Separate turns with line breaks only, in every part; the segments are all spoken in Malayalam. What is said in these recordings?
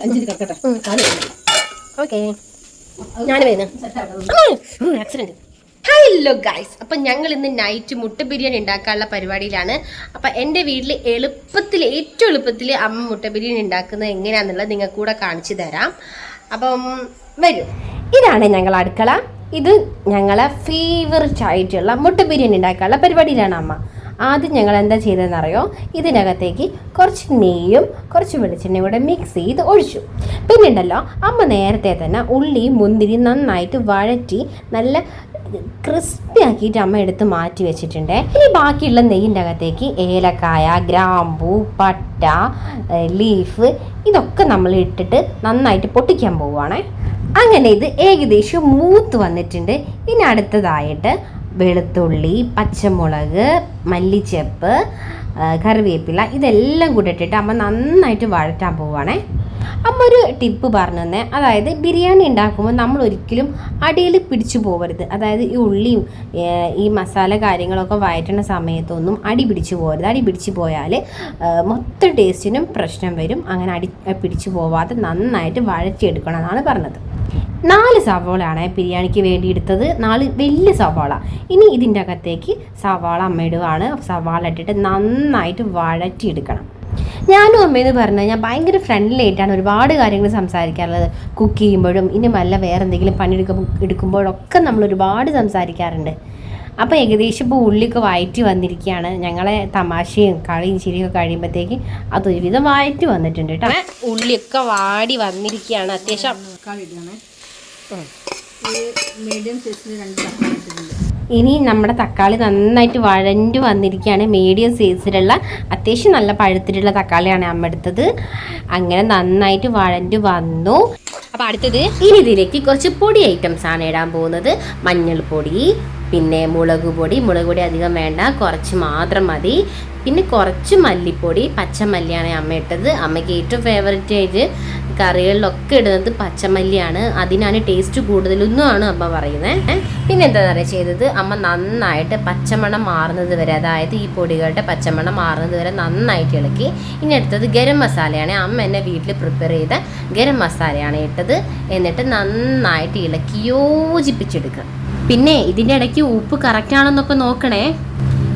അഞ്ചിന് കക്കട്ടെ
ഓക്കെ. ഞാൻ വരുന്നു. ആക്സിഡന്റ് ഹലോ ഗൈസ് അപ്പം ഞങ്ങൾ ഇന്ന് നൈറ്റ് മുട്ട ബിരിയാണി ഉണ്ടാക്കാനുള്ള പരിപാടിയിലാണ്. അപ്പം എന്റെ വീട്ടിൽ എളുപ്പത്തിൽ ഏറ്റവും എളുപ്പത്തിൽ അമ്മ മുട്ട ബിരിയാണി ഉണ്ടാക്കുന്നത് എങ്ങനെയാണെന്നുള്ളത് നിങ്ങൾ കൂടെ കാണിച്ചു തരാം. അപ്പം വരൂ. ഇതാണ് ഞങ്ങൾ അടുക്കള. ഇത് ഞങ്ങളെ ഫേവററ്റ് ആയിട്ടുള്ള മുട്ട ബിരിയാണി ഉണ്ടാക്കാനുള്ള പരിപാടിയിലാണ് അമ്മ. ആദ്യം ഞങ്ങൾ എന്താ ചെയ്തതെന്നറിയോ? ഇതിനകത്തേക്ക് കുറച്ച് നെയ്യും കുറച്ച് വെളിച്ചെണ്ണയും കൂടെ മിക്സ് ചെയ്ത് ഒഴിച്ചു. പിന്നെയുണ്ടല്ലോ അമ്മ നേരത്തെ തന്നെ ഉള്ളി മുന്തിരി നന്നായിട്ട് വഴറ്റി നല്ല ക്രിസ്പി ആക്കിയിട്ട് അമ്മ എടുത്ത് മാറ്റി വെച്ചിട്ടുണ്ട്. ഇനി ബാക്കിയുള്ള നെയ്യിന്റെ അകത്തേക്ക് ഏലക്കായ ഗ്രാമ്പൂ പട്ട ലീഫ് ഇതൊക്കെ നമ്മൾ ഇട്ടിട്ട് നന്നായിട്ട് പൊട്ടിക്കാൻ പോവുകയാണേ അങ്ങനെ ഇത് ഏകദേശം മൂത്ത് വന്നിട്ടുണ്ട്. ഇനി അടുത്തതായിട്ട് വെളുത്തുള്ളി പച്ചമുളക് മല്ലിച്ചെപ്പ് കറിവേപ്പില ഇതെല്ലാം കൂടെ ഇട്ടിട്ട് അമ്മ നന്നായിട്ട് വഴറ്റാൻ പോവുകയാണേ അമ്മ ഒരു ടിപ്പ് പറഞ്ഞു തന്നെ. അതായത് ബിരിയാണി ഉണ്ടാക്കുമ്പോൾ നമ്മൾ ഒരിക്കലും അടിയിൽ പിടിച്ചു പോകരുത്. അതായത് ഈ ഉള്ളിയും ഈ മസാല കാര്യങ്ങളൊക്കെ വയറ്റണ സമയത്തൊന്നും അടി പിടിച്ചു പോകരുത്. അടി പിടിച്ചു പോയാൽ മൊത്തം ടേസ്റ്റിനും പ്രശ്നം വരും. അങ്ങനെ അടി പിടിച്ചു പോവാതെ നന്നായിട്ട് വഴറ്റിയെടുക്കണം എന്നാണ് പറഞ്ഞത്. നാല് സവാളയാണ് ബിരിയാണിക്ക് വേണ്ടി എടുത്തത് നാല് വലിയ സവാള ഇനി ഇതിന്റെ അകത്തേക്ക് സവാള അമ്മ ഇടുവാണ് സവാള ഇട്ടിട്ട് നന്നായിട്ട് വഴറ്റിയെടുക്കണം ഞാനും അമ്മയെന്ന് പറഞ്ഞു ഞാൻ ഭയങ്കര ഫ്രണ്ട്ലി ആയിട്ടാണ് ഒരുപാട് കാര്യങ്ങൾ സംസാരിക്കാറുള്ളത് കുക്ക് ചെയ്യുമ്പോഴും ഇനി വല്ല വേറെ എന്തെങ്കിലും പണി എടുക്കുമ്പോൾ എടുക്കുമ്പോഴൊക്കെ നമ്മൾ ഒരുപാട് സംസാരിക്കാറുണ്ട് അപ്പോൾ ഏകദേശം ഇപ്പോൾ ഉള്ളിയൊക്കെ വയറ്റി വന്നിരിക്കുകയാണ് ഞങ്ങളെ തമാശയും കളിയും ചിരിയും ഒക്കെ കഴിയുമ്പോഴത്തേക്ക് അതൊരുവിധം വയറ്റി വന്നിട്ടുണ്ട് കേട്ടോ ഉള്ളിയൊക്കെ വാടി വന്നിരിക്കുകയാണ് അത്യാവശ്യം
മീഡിയം സൈസിൽ രണ്ട് തക്കാളി
ഇനി നമ്മുടെ തക്കാളി നന്നായിട്ട് വഴഞ്ഞു വന്നിരിക്കുകയാണ്. മീഡിയം സൈസിലുള്ള അത്യാവശ്യം നല്ല പഴുത്തിട്ടുള്ള തക്കാളിയാണ് അമ്മ എടുത്തത്. അങ്ങനെ നന്നായിട്ട് വഴഞ്ഞു വന്നു. അപ്പോൾ അടുത്തത് ഇനി ഇതിലേക്ക് കുറച്ച് പൊടി ഐറ്റംസ് ആണ് ഇടാൻ പോകുന്നത്. മഞ്ഞൾപ്പൊടി പിന്നെ മുളക് പൊടി. മുളക് പൊടി അധികം വേണ്ട. കുറച്ച് മാത്രം മതി. പിന്നെ കുറച്ച് മല്ലിപ്പൊടി. പച്ചമല്ലിയാണ് അമ്മ ഇട്ടത്. അമ്മയ്ക്ക് ഏറ്റവും ഫേവററ്റ് ആയിട്ട് കറികളിലൊക്കെ ഇടുന്നത് പച്ചമല്ലിയാണ്. അതിനാണ് ടേസ്റ്റ് കൂടുതലൊന്നും ആണ് അമ്മ പറയുന്നത് പിന്നെ എന്താ പറയുക ചെയ്തത്? അമ്മ നന്നായിട്ട് പച്ചമണം മാറുന്നത് വരെ അതായത് ഈ പൊടികളുടെ പച്ചമണം മാറുന്നത് വരെ നന്നായിട്ട് ഇളക്കി. ഇനി എടുത്തത് ഗരം മസാലയാണ്. അമ്മ എന്നെ വീട്ടിൽ പ്രിപ്പയർ ചെയ്ത ഗരം മസാലയാണ് ഇട്ടത്. എന്നിട്ട് നന്നായിട്ട് ഇളക്കി യോജിപ്പിച്ചെടുക്കുക. പിന്നെ ഇതിന്റെ ഇടയ്ക്ക് ഉപ്പ് കറക്റ്റ് ആണെന്നൊക്കെ നോക്കണേ.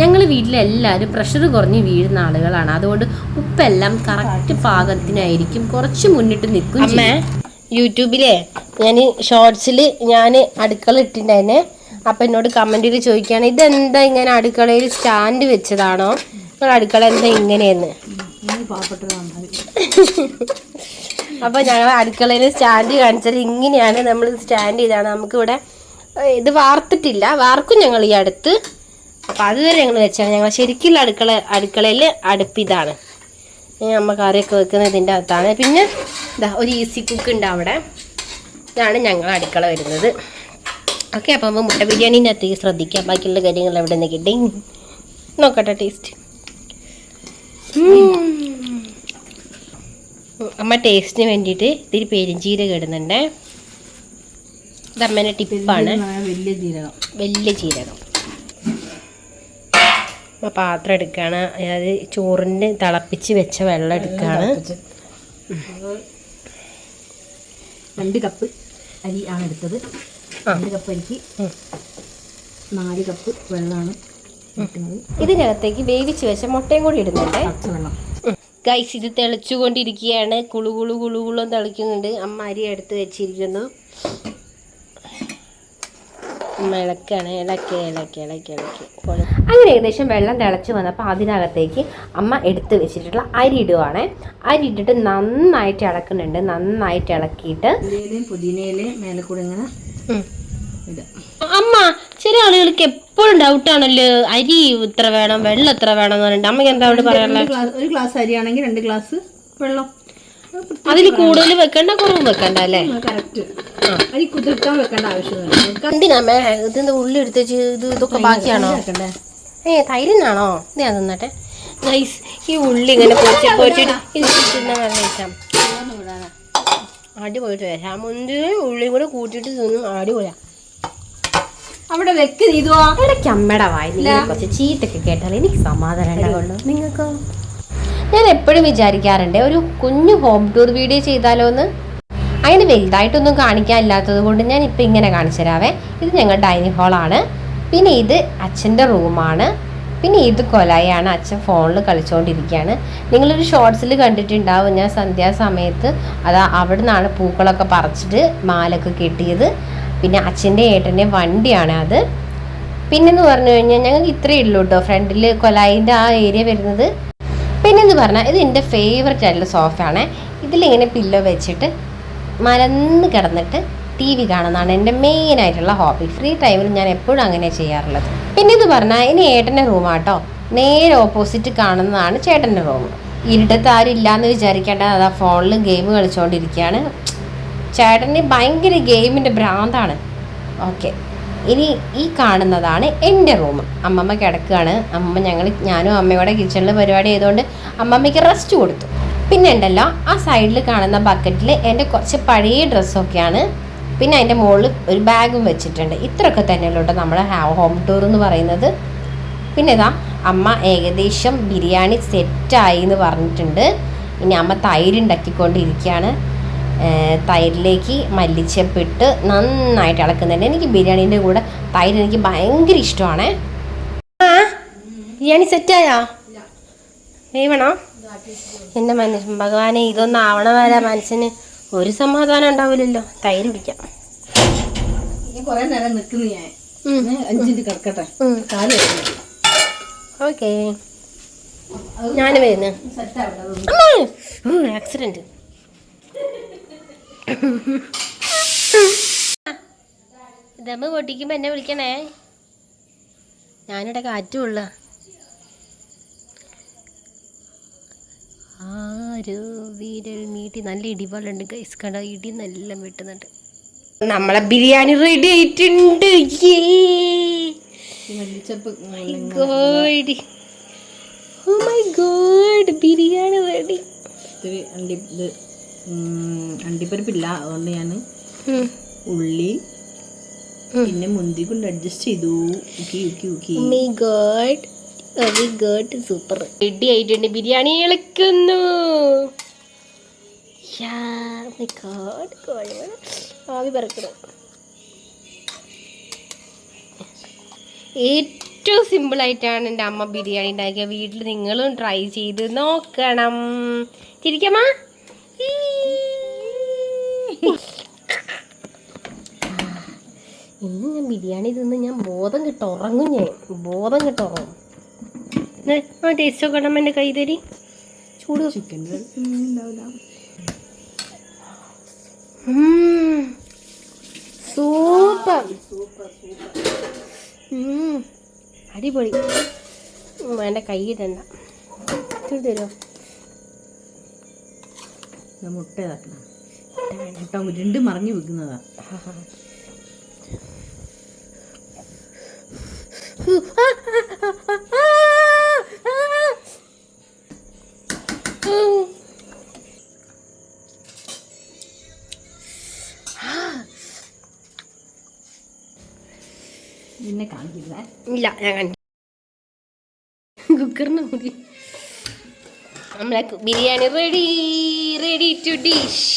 ഞങ്ങൾ വീട്ടിലെല്ലാവരും പ്രഷർ കുറഞ്ഞ് വീഴുന്ന ആളുകളാണ്. അതുകൊണ്ട് ഉപ്പെല്ലാം കറക്റ്റ് പാകത്തിനായിരിക്കും. കുറച്ച് മുന്നിട്ട് നിൽക്കും അമ്മ യൂട്യൂബിലെ ഞാൻ ഷോർട്സിൽ ഞാൻ അടുക്കള ഇട്ടിട്ടുണ്ടായിരുന്നെ. അപ്പം എന്നോട് കമന്റിൽ ചോദിക്കുകയാണ് ഇതെന്താ ഇങ്ങനെ അടുക്കളയിൽ സ്റ്റാൻഡ് വെച്ചതാണോ? നിങ്ങൾ അടുക്കള എന്താ ഇങ്ങനെയെന്ന്? അപ്പോൾ ഞങ്ങൾ അടുക്കളയിൽ സ്റ്റാൻഡ് കാണിച്ചാൽ ഇങ്ങനെയാണ്. നമ്മൾ സ്റ്റാൻഡ് ചെയ്താണ്. നമുക്കിവിടെ ഇത് വാർത്തിട്ടില്ല. വാർക്കും ഞങ്ങൾ ഈ അടുത്ത്. അപ്പം അതുവരെ ഞങ്ങൾ വെച്ചാണ്. ഞങ്ങൾ ശരിക്കുള്ള അടുക്കള അടുക്കളയിൽ അടുപ്പിതാണ്. അമ്മ കറിയൊക്കെ വെക്കുന്നത് ഇതിന്റെ അകത്താണ്. പിന്നെ ഇതാ ഒരു ഈസി കുക്ക് ഉണ്ട് അവിടെ. ഇതാണ് ഞങ്ങൾ അടുക്കള വരുന്നത്. ഓക്കെ അപ്പം നമ്മൾ മുട്ട ബിരിയാണീന്റെ അത്രയും ശ്രദ്ധിക്കാം. ബാക്കിയുള്ള കാര്യങ്ങൾ എവിടെ നിന്ന് കിട്ടി? നോക്കട്ടെ ടേസ്റ്റ് അമ്മ ടേസ്റ്റിന് വേണ്ടിയിട്ട് ഇത്തിരി ജീരകം ഇടുന്നുണ്ട്. ഇത് അമ്മേന്റെ ടിപ്പാണ്
വലിയ ജീരകം.
വലിയ ജീരകം. പാത്രം എടുക്കുകയാണ് അതായത് ചോറിന് തിളപ്പിച്ച് വെച്ച വെള്ളം എടുക്കുകയാണ്
രണ്ട് കപ്പ് അരി ആണ് എടുത്തത്. രണ്ട് കപ്പ് അരിക്ക് നാല് കപ്പ് വെള്ളമാണ്
ഇതിനകത്തേക്ക് വേവിച്ച് വെച്ച മുട്ടയും കൂടി ഇടുന്നുണ്ട്. ഗൈസ് ഇത് തിളച്ചുകൊണ്ടിരിക്കുകയാണ്. കുളു കുളു കുളു കുളം തിളയ്ക്കുന്നുണ്ട് അമ്മ അരി എടുത്ത് വെച്ചിരിക്കുന്നു. ഇളക്കാണ്. ഇളക്കി ഇളക്കി ഇളക്കി ഇളക്കി. അങ്ങനെ ഏകദേശം വെള്ളം തിളച്ച് വന്നപ്പോൾ അതിനകത്തേക്ക് അമ്മ എടുത്ത് വെച്ചിട്ടുള്ള അരി ഇടുവാണ്. അരി ഇട്ടിട്ട് നന്നായിട്ട് ഇളക്കുന്നുണ്ട്. നന്നായിട്ട് ഇളക്കിയിട്ട്
പുതിനയിലെയും മേലെ കൂടെ ഇങ്ങനെ
അമ്മ ചില ആളുകൾക്ക് എപ്പോഴും ഡൗട്ട് ആണല്ലോ അരി ഇത്ര വേണം വെള്ളം എത്ര വേണം എന്ന് പറഞ്ഞിട്ട്. അമ്മയ്ക്ക് എന്താ അവിടെ പറയാനുള്ളത്?
ഒരു ഗ്ലാസ് അരിയാണെങ്കിൽ രണ്ട് ഗ്ലാസ് വെള്ളം.
അതിൽ കൂടുതൽ വെക്കണ്ട കുറവ് വെക്കണ്ട അല്ലേ?
അരി കുതിർക്കാൻ വെക്കേണ്ട ആവശ്യമില്ല
എന്തിനാ ഇതിന്റെ ഉള്ളി എടുത്ത് ഇത് ഇതൊക്കെ ബാക്കിയാണോ?
വെക്കണ്ടേ
ഏ തൈരിനാണോ? ഇത് ഞാൻ തിന്നട്ടെ? നൈസ് ഈ ഉള്ളി ഇങ്ങനെ പൊരിച്ച് പൊരിച്ചിട്ട് തിന്നാൻ നല്ല ഇഷ്ടം അടിപൊളിയിട്ട് വരാം മുന്തിരി ഉള്ളിയും കൂടെ കൂട്ടിയിട്ട് തിന്നും. അടിപൊളിയാ.
അവിടെ വെക്ക് ചെയ്തു
ഇടയ്ക്ക് അമ്മയുടെ വായി നീ കുറച്ച് ചീത്തൊക്കെ കേട്ടാൽ എനിക്ക് സമാധാനം ഉണ്ടാവുള്ളൂ നിങ്ങൾക്കോ? ഞാൻ എപ്പോഴും വിചാരിക്കാറുണ്ട് ഒരു കുഞ്ഞു ഹോം ടൂർ വീഡിയോ ചെയ്താലോ എന്ന് അങ്ങനെ വലുതായിട്ടൊന്നും കാണിക്കാനില്ലാത്തത് കൊണ്ട് ഞാൻ ഇപ്പം ഇങ്ങനെ കാണിച്ചു തരാവേ ഇത് ഞങ്ങൾ ഡൈനിങ് ഹാളാണ്. പിന്നെ ഇത് അച്ഛന്റെ റൂമാണ്. പിന്നെ ഇത് കൊലായാണ് അച്ഛൻ ഫോണിൽ കളിച്ചുകൊണ്ടിരിക്കുകയാണ് നിങ്ങളൊരു ഷോർട്സിൽ കണ്ടിട്ടുണ്ടാവും ഞാൻ സന്ധ്യാസമയത്ത്. അതാ അവിടെ നിന്നാണ് പൂക്കളൊക്കെ പറിച്ചിട്ട് മാലൊക്കെ കെട്ടിയത്. പിന്നെ അച്ഛന്റെ ഏട്ടന്റെ വണ്ടിയാണ് അത്. പിന്നെന്ന് പറഞ്ഞു കഴിഞ്ഞാൽ ഞങ്ങൾക്ക് ഇത്രയേ ഉള്ളൂ കേട്ടോ ഫ്രണ്ടിൽ കൊലായിന്റെ ആ ഏരിയ വരുന്നത്. പിന്നെന്ന് പറഞ്ഞാൽ ഇത് എന്റെ ഫേവററ്റ് ആയിട്ടുള്ള സോഫയാണ് ഇതിലിങ്ങനെ പില്ലോ വെച്ചിട്ട് മലന്ന് കിടന്നിട്ട് ടി വി കാണുന്നതാണ് എന്റെ മെയിൻ ആയിട്ടുള്ള ഹോബി ഫ്രീ ടൈമിൽ ഞാൻ എപ്പോഴും അങ്ങനെ ചെയ്യാറുള്ളത്. പിന്നെ ഇത് പറഞ്ഞാൽ ഇനി ഏട്ടന്റെ റൂമാട്ടോ നേരെ ഓപ്പോസിറ്റ് കാണുന്നതാണ് ചേട്ടന്റെ റൂം ഇരുട്ടത്ത് ആരും ഇല്ലാന്ന് വിചാരിക്കേണ്ട അതാ ഫോണിൽ ഗെയിം കളിച്ചുകൊണ്ടിരിക്കുകയാണ് ചേട്ടന് ഭയങ്കര ഗെയിമിന്റെ ഭ്രാന്താണ്. ഓക്കെ ഇനി ഈ കാണുന്നതാണ് എന്റെ റൂം. അമ്മമ്മ കിടക്കുകയാണ്. അമ്മ ഞങ്ങൾ ഞാനും അമ്മയോടെ കിച്ചണിൽ പരിപാടി ചെയ്തുകൊണ്ട് അമ്മമ്മയ്ക്ക് റെസ്റ്റ് കൊടുത്തു. പിന്നെ ഉണ്ടല്ലോ ആ സൈഡിൽ കാണുന്ന ബക്കറ്റിൽ എന്റെ കുറച്ച് പഴയ ഡ്രസ്സൊക്കെയാണ് പിന്നെ അതിന്റെ മുകളിൽ ഒരു ബാഗും വെച്ചിട്ടുണ്ട്. ഇത്രയൊക്കെ കേട്ടോ നമ്മുടെ ഹോം ടൂർ എന്ന് പറയുന്നത്. പിന്നെ ഇതാ അമ്മ ഏകദേശം ബിരിയാണി സെറ്റായി എന്ന് പറഞ്ഞിട്ടുണ്ട്. ഇനി അമ്മ തൈര് ഉണ്ടാക്കിക്കൊണ്ടിരിക്കുകയാണ്. ഏർ തൈരിലേക്ക് മല്ലിച്ചപ്പിട്ട് നന്നായിട്ട് ഇളക്കുന്നുണ്ട്. എനിക്ക് ബിരിയാണീന്റെ കൂടെ തൈര് എനിക്ക് ഭയങ്കര ഇഷ്ടമാണ്. ആ ബിരിയാണി സെറ്റായോ? വേവണോ? എന്റെ മനുഷ്യൻ ഭഗവാനെ ഇതൊന്നും ആവണ വരെ മനസ്സിന് ഒരു സമാധാനം ഉണ്ടാവില്ലല്ലോ. തൈര്
പിടിക്കാം. കുറെ നേരം നിൽക്കുന്നു ഞാൻ. കിടക്കട്ടെ.
ഓക്കെ. ഞാൻ വരുന്നു. ആക്സിഡന്റ് ദമ്മ് പൊട്ടിക്കുമ്പോ എന്നെ വിളിക്കണേ. ഞാനിവിടെ കാറ്റുള്ള ആരോ വീരൽ മീട്ടി. നല്ല ഇടിപാടുണ്ട് ഗൈസ് കട ഇടി നല്ല വെട്ടുന്നുണ്ട്. നമ്മളെ ബിരിയാണി റെഡി ആയിട്ടുണ്ട്. Oh my God biryani ready
അണ്ടിപ്പരിപ്പില്ല. അതുകൊണ്ട് ഞാൻ ഉള്ളി പിന്നെ മുന്തി കൊണ്ട് അഡ്ജസ്റ്റ് ചെയ്തു. ഉക്കി ഉക്കി ഉക്കി.
God very good super ready ആയിട്ടുണ്ട്. ബിരിയാണി ഇളക്കുന്നു. കോഴിമണം. ആവി പറക്കണം. ഏറ്റവും സിമ്പിൾ ആയിട്ടാണ് എന്റെ അമ്മ ബിരിയാണി ഉണ്ടാക്കിയ വീട്ടിൽ നിങ്ങളും ട്രൈ ചെയ്ത് നോക്കണം. ചിരിക്കമ്മ ഇന്ന് ഞാൻ ബിരിയാണി തിന്ന് ഞാൻ ബോധം കിട്ട ഉറങ്ങും ഞാൻ. ബോധം കിട്ട ഉറങ്ങും. ആ ടേസ്റ്റ് ഒക്കെ എന്റെ എന്റെ കൈ തരി ചൂട്
ചിക്കൻ
സൂപ്പർ. അടിപൊളി. എന്റെ കൈ ഇടണ്ട. തരുമോ
മുട്ട ഇതാക്കണം. മുട്ട ഉരുണ്ട് മറിഞ്ഞു വെക്കുന്നതാ നിന്നെ കാണിക്കില്ല.
ഇല്ല ഞാൻ കാണിക്കും കുക്കറിന് മുടി നമ്മളെ biryani ready ready to dish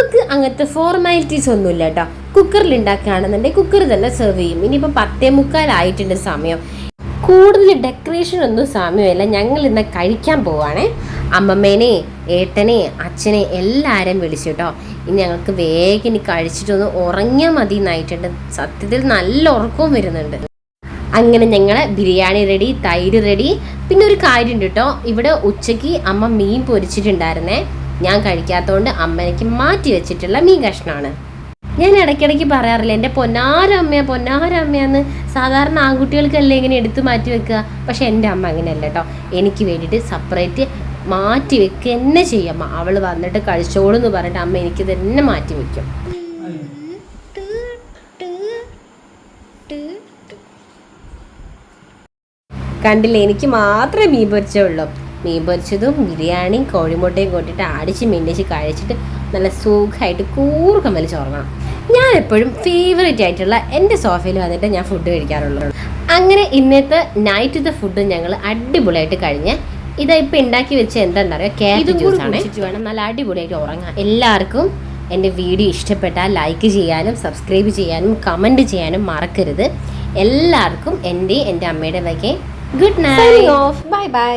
ഞങ്ങൾക്ക് അങ്ങനത്തെ ഫോർമാലിറ്റീസ് ഒന്നുമില്ല കേട്ടോ കുക്കറിൽ ഉണ്ടാക്കുകയാണെന്നുണ്ടെങ്കിൽ കുക്കർ തന്നെ സെർവ് ചെയ്യും. ഇനിയിപ്പോൾ പത്തേ മുക്കാലായിട്ടുണ്ട് സമയം. കൂടുതൽ ഡെക്കറേഷൻ ഒന്നും സമയമില്ല. ഞങ്ങൾ ഇന്ന് കഴിക്കാൻ പോവാണേ. അമ്മമ്മേനെ ഏട്ടനെ അച്ഛനെ എല്ലാവരെയും വിളിച്ചു കേട്ടോ ഇനി ഞങ്ങൾക്ക് വേഗം ഇനി കഴിച്ചിട്ടൊന്ന് ഉറങ്ങിയാൽ മതി എന്നായിട്ടുണ്ട് സത്യത്തിൽ നല്ല ഉറക്കവും വരുന്നുണ്ട്. അങ്ങനെ ഞങ്ങൾ ബിരിയാണി റെഡി തൈര് റെഡി പിന്നെ ഒരു കാര്യമുണ്ട് കേട്ടോ ഇവിടെ ഉച്ചയ്ക്ക് അമ്മ മീൻ പൊരിച്ചിട്ടുണ്ടായിരുന്നേ. ഞാൻ കഴിക്കാത്തതുകൊണ്ട് അമ്മയ്ക്ക് മാറ്റി വെച്ചിട്ടുള്ള മീൻ കഷ്ണമാണ്. ഞാൻ ഇടയ്ക്കിടയ്ക്ക് പറയാറില്ല എന്റെ പൊന്നാരമ്മ പൊന്നാരമ്മയെന്ന്. സാധാരണ ആൺകുട്ടികൾക്കല്ലേ ഇങ്ങനെ എടുത്തു മാറ്റി വെക്കുക? പക്ഷെ എന്റെ അമ്മ അങ്ങനെയല്ല കേട്ടോ. എനിക്ക് വേണ്ടിയിട്ട് സെപ്പറേറ്റ് മാറ്റി വെക്കുക തന്നെ ചെയ്യമ്മ അവൾ വന്നിട്ട് കഴിച്ചോളൂ എന്ന് പറഞ്ഞിട്ട് അമ്മ എനിക്ക് തന്നെ മാറ്റി വെക്കും. കണ്ടില്ലേ എനിക്ക് മാത്രമേ മീൻ പൊരിച്ചേ ഉള്ളൂ. മീൻ പൊരിച്ചതും ബിരിയാണിയും കോഴിമുട്ടയും കൊട്ടിട്ട് അടിച്ച് മിന്നിച്ച് കഴിച്ചിട്ട് നല്ല സുഖമായിട്ട് കൂർക്കം വലിച്ച് ഉറങ്ങണം ഞാൻ എപ്പോഴും ഫേവറേറ്റ് ആയിട്ടുള്ള എന്റെ സോഫയിൽ വന്നിട്ട് ഞാൻ ഫുഡ് കഴിക്കാറുള്ളൂ. അങ്ങനെ ഇന്നത്തെ നൈറ്റത്തെ ഫുഡ് ഞങ്ങൾ അടിപൊളിയായിട്ട് കഴിഞ്ഞ് ഇതാ ഇപ്പം ഉണ്ടാക്കി വെച്ച എന്താണെന്ന് അറിയാം? കേരളത്തിൽ ജ്യൂസ് ആണ്. വേണം നല്ല അടിപൊളിയായിട്ട് ഉറങ്ങാം എല്ലാവർക്കും എന്റെ വീഡിയോ ഇഷ്ടപ്പെട്ടാൽ ലൈക്ക് ചെയ്യാനും സബ്സ്ക്രൈബ് ചെയ്യാനും കമന്റ് ചെയ്യാനും മറക്കരുത്. എല്ലാവർക്കും എന്റെ എന്റെ അമ്മയുടെ വകെ good night of bye bye